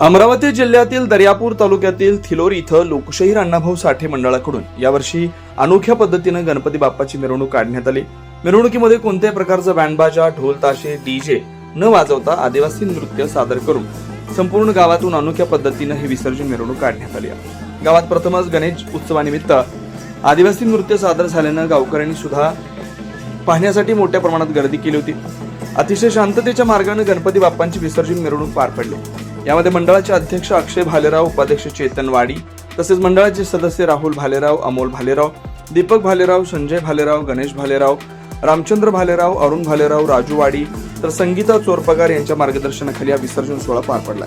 अमरावती जिल्ह्यातील दर्यापूर तालुक्यातील थिलोर इथं लोकशाहीर अण्णाभाऊ साठे मंडळाकडून यावर्षी अनोख्या पद्धतीनं गणपती बाप्पाची मिरवणूक काढण्यात आली. मिरवणुकीमध्ये कोणत्याही प्रकारचा बँडबाजा ढोल ताशे डीजे न वाजवता आदिवासी नृत्य सादर करून संपूर्ण गावातून अनोख्या पद्धतीनं हे विसर्जन मिरवणूक काढण्यात आली गावात प्रथमच गणेश उत्सवानिमित्त आदिवासी नृत्य सादर झाल्यानं गावकऱ्यांनी सुद्धा पाहण्यासाठी मोठ्या प्रमाणात गर्दी केली होती. अतिशय शांततेच्या मार्गाने गणपती बाप्पांची विसर्जन मिरवणूक पार पडली. यामध्ये मंडळाचे अध्यक्ष अक्षय भालेराव उपाध्यक्ष चेतन वाडी तसेच मंडळाचे सदस्य राहुल भालेराव अमोल भालेराव दीपक भालेराव संजय भालेराव गणेश भालेराव रामचंद्र भालेराव अरुण भालेराव राजू वाडी तर संगीता चोरपगार यांच्या मार्गदर्शनाखाली हा विसर्जन सोहळा पार पडला